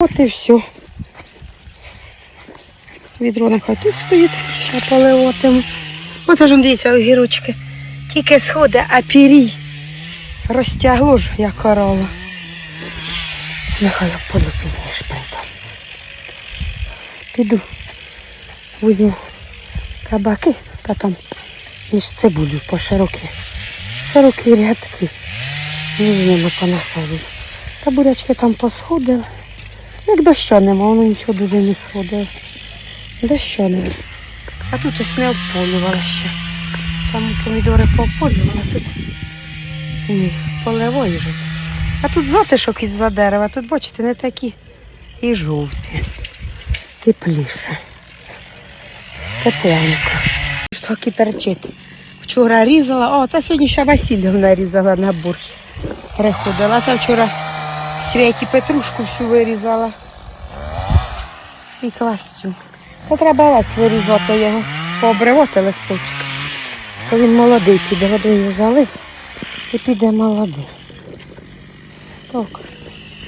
От і все. Відро нехай тут стоїть, ще поливатиму. Оце ж дивіться, огірочки. Тільки сходи, а пірій розтягло ж, як корова. Нехай я полю пізніше прийду. Піду. Візьму кабаки та там між цибулю по широкі. Широкі рядки. Між ними понасаджу. Та бурячки там посходили. Як дощу нема, воно нічого дуже не сходить. Дощу нема. А тут ось не обполювала ще. Там помідори пополювала, тут ні, поливої жить. А тут затишок із-за дерева, тут, бачите, не такі і жовті. Тепліше. Тепленько. Що кіперчить. Вчора різала, о, це сьогодні ще Васильівна різала на борщ. Приходила. Це вчора Святі Петрушку всю вирізала. І квасцю. Та треба весь вирізати його, пообривати листочки. То він молодий піде, водою залив і піде молодий. Так,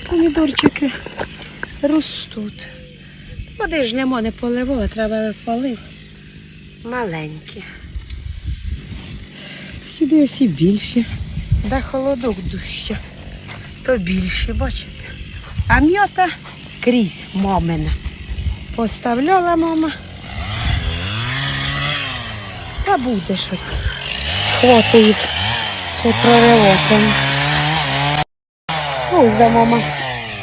помідорчики ростуть. Води ж нема, не поливала, треба полив. Маленькі. Сюди ось і більші. Де холодок дужче, то більші, бачите. А м'ята скрізь мамина. Поставляла мама. Та буде щось. Хвати їх ще проривати. Ось за мама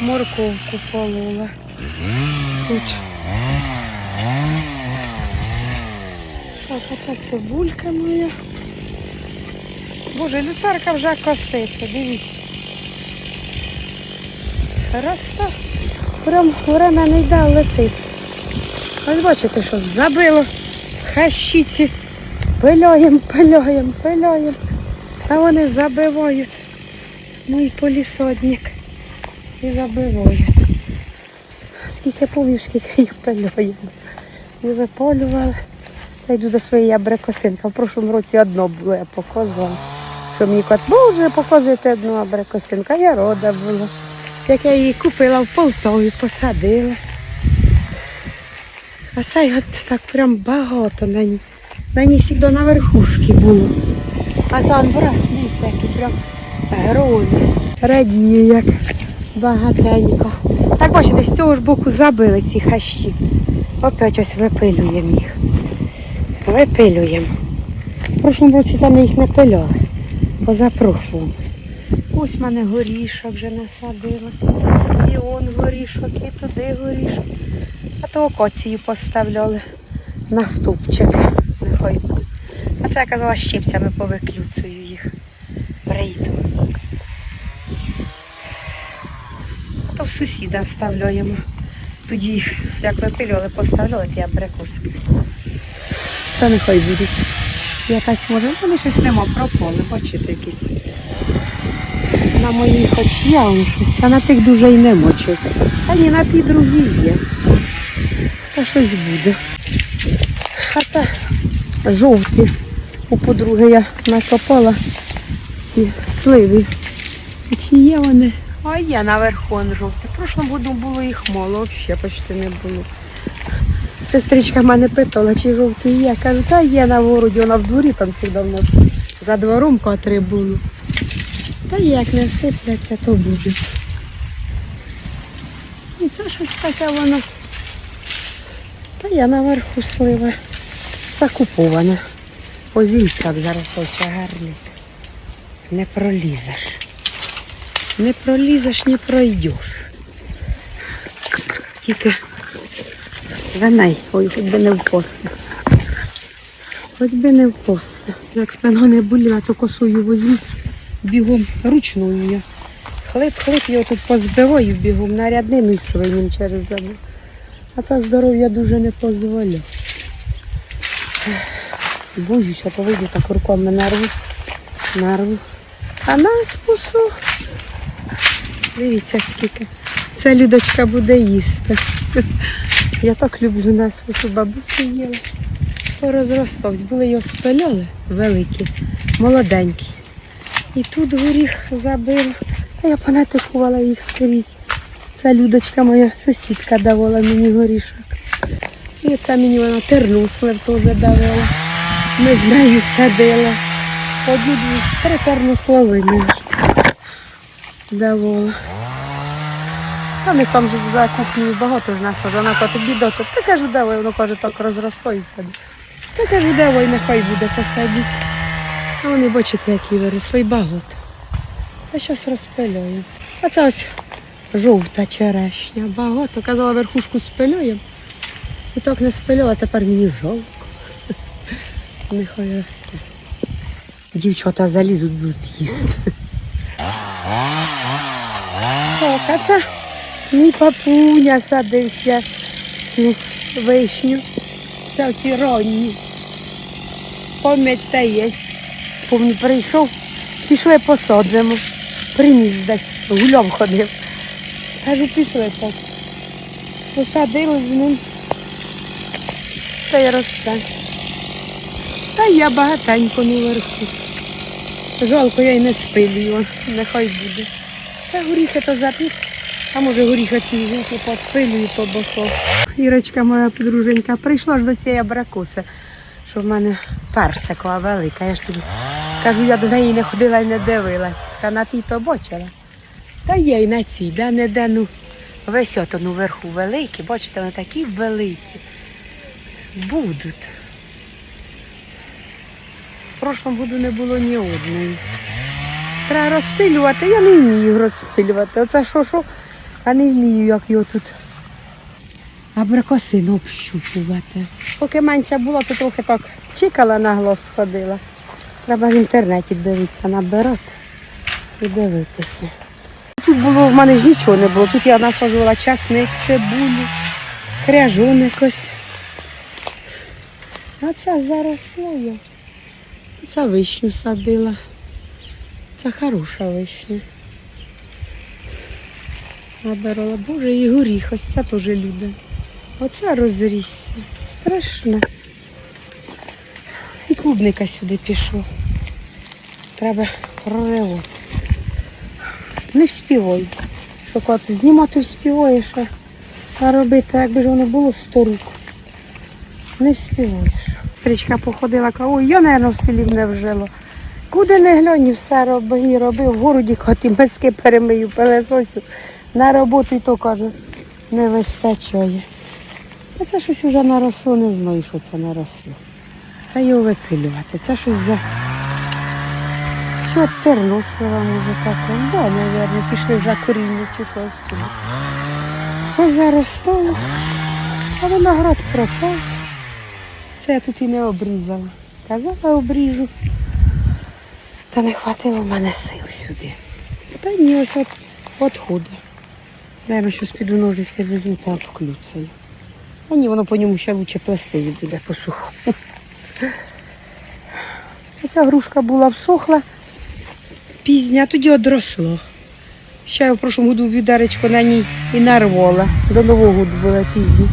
морковку полола. Тут. Так, оце цибулька моя. Боже, люцерка вже коситься, дивіться. Росте. Прям время не йде, летить. Ось бачите, що забило хащиці. Пиляєм, пиляєм, пиляєм. А вони забивають. Мій полісодник. І забивають. Скільки помню, скільки їх пиляємо. І виполювали. Це йду до своєї абрикосинки. В прошлому році одно було, я показувала. Що мені кажуть, боже, показуєте одну абрикосинку, а я рода була. Як я її купила в Полтові, посадила. А от так прям багато на ній. На ній завжди на верхушці було. А за брат всякі прям грозі. Радію, як багатенько. Так бачите, з цього ж боку забили ці хащі. Опять ось випилюємо їх. Випилюємо. В прошлому році там їх не пиляли. Позапрошлому. Ось в мене горішок вже насадила. І он горішок, і туди горішок. А то окоцію поставляли на ступчик. Нехай. А це я казала щипцями повиклюцую їх. Прийду. А то в сусіда ставляємо. Тоді, як випилювали, поставляли ті абрикоски. Та нехай будуть. Якась може, вони щось нема, пропали, бачите якісь. На моїй хоч он щось, а на тих дуже й нема щось. А ні, на ті другі є. Та щось буде. А це жовті. У подруги я накопала ці сливи. Чи є вони? А є наверху жовті. В прошлому году було їх мало, взагалі почти не було. Сестричка мене питала, чи жовті є. Я кажу, та є на городі, вона в дворі там завжди в нас за двором котре було. Та як не сипляться, то буде. І це щось таке воно. Та я наверху слива. Закуповане. Ось дивіться, як зараз очі гарні. Не пролізеш. Не пролізеш, не пройдеш. Тільки свиней. Ой, хоч би не впусти. Хоч би не впусти. Як спина не боліла, то косою возьму бігом ручною я. Хлип-хлип, його тут позбиваю бігом, нарядним свинім через забув. А це здоров'я дуже не дозволяє. Боюся, вийду так руками нарву. Нарву. А нас спусу. Дивіться скільки. Ця людочка буде їсти. Я так люблю нас бабусі їла. Порозростовсь. Були його спиляли великі, молоденькі. І тут горіх забив. А я понатикувала їх скрізь Це Людочка моя сусідка давала мені горішок. І це мені вона тернуслив теж давала. Ми з нею садили. Одну три тернословини давала. Та в там же за кухнею багато ж насаджено. Вона каже, тобі дото. Та кажу, давай, воно каже, так розростається. Та кажу, давай, нехай буде посадіть. А вони бачите, які виросли, багато. Та щось розпилюю. А це ось жовта черешня. Багато. Казала, верхушку спилюємо. І так не спилювала, тепер мені жалко. Нехай росте. Дівчата залізуть, будуть їсти. Так, а це мій папуня садив ще цю вишню. Це оці ранні. Пам'ять. Помню, прийшов, пішли посаджимо. Приніс десь, гуляв ходив. Кажу, пішли так. Посадили з ним. Та й росте. Та я багатенько наверху. Жалко, я й не спилюю, нехай буде. Та горіхи то запік, а може горіхи ці гілки підпилюю по боках. Ірочка, моя подруженька, прийшла ж до цієї абракуси, що в мене персикова велика. Я ж тобі кажу, я до неї не ходила і не дивилась. Та на тій то бачила. Та є й на цій, де не де, ну, весь ото ну, вверху великі, бачите, вони такі великі. Будуть. В прошлому году не було ні одної. Треба розпилювати, я не вмію розпилювати. Оце що, що, а не вмію, як його тут абрикосину общупувати. Поки менша була, то трохи так чекала на глаз сходила. Треба в інтернеті дивитися, набирати і дивитися. Тут було в мене ж нічого не було. Тут я насаджувала часник, цибулю, кряжуник ось. А це заросло я. Це вишню садила. Це хороша вишня. Набирала, боже, і горіх, ось це теж люди. Оце розрісся. Страшно. І клубника сюди пішло. Треба проривати. Не вспіваю. Що знімати вспіваєш, а- робити, якби ж воно було сто рук. Не вспіваєш. Стрічка походила, каже, я, мабуть, в селі не вжило. Куди не глянь, все роби, робив. В городі коти миски перемию, пилесосю. На роботу і то кажу, не вистачає. А це щось вже наросло, не знаю, що це наросло. Це його викидувати. Це щось за. Чи терносила, може таке. Да, мабуть, пішли вже коріння чи щось. сюди. Позаростало, а виноград пропав. Це я тут і не обрізала. Казала, обріжу. Та не хватило в мене сил сюди. Та ні, ось от, от худе. Наверно, щось піду ножиці візьму та обклюцаю. А ні, воно по ньому ще лучше плестись буде по суху. Оця грушка була всохла пізня, тоді одросло. Ще я в прошлому году відеречко на ній і нарвала. До Нового року була пізня.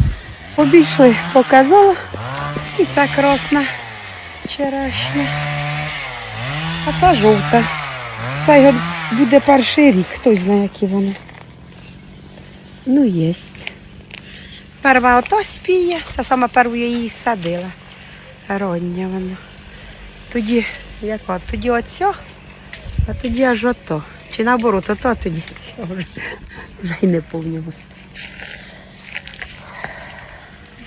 Обійшли, показала. І ця красна черешня. А та жовта. Це буде перший рік, хтось знає, які вони. Ну, єсть. Перва ото спіє, це саме перву я її садила. Роння вона. Тоді, як от, тоді оцьо, а тоді аж ото. Чи наоборот, ото, а тоді цьо. Вже, вже й не повні.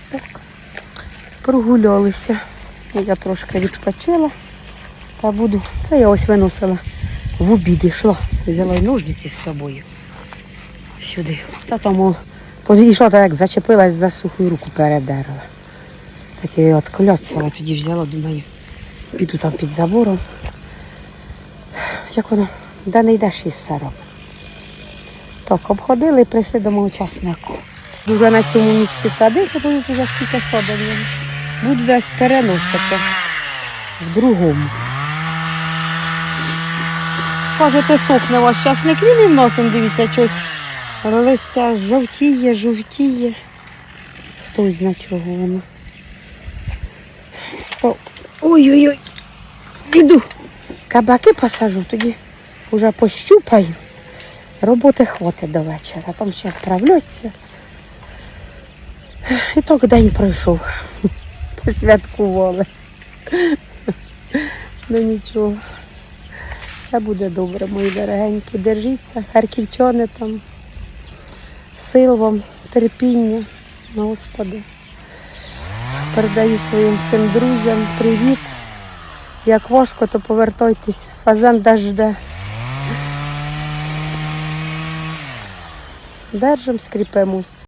Так. Прогулялися. Я трошки відпочила. Та буду. Це я ось виносила в обід йшла. Взяла й ножниці з собою. Сюди. Та тому підійшла, так як зачепилась за суху руку передерла. Так я її откляцала, тоді взяла, думаю, піду там під забором. Як воно, де не йдеш і все робить. Так, обходили і прийшли до мого часнику. Дуже на цьому місці садити, бо вже скільки садив. Буду десь переносити в другому. Кажете, сохне ваш часник, він і вносим, дивіться, щось. Листя жовтіє, жовтіє. Хтось зна чого воно. Ой-ой-ой. Іду. Кабаки посажу, тоді вже пощупаю. Роботи хватить до вечора, там ще вправляться. І так день пройшов. Посвяткували. Ну нічого. Все буде добре, мої дорогенькі. Держіться, харківчани там. Сил вам, терпіння, Господи. Передаю своїм всім друзям привіт. Як важко, то повертайтесь. Фазан дожде. Держим, скріпимось.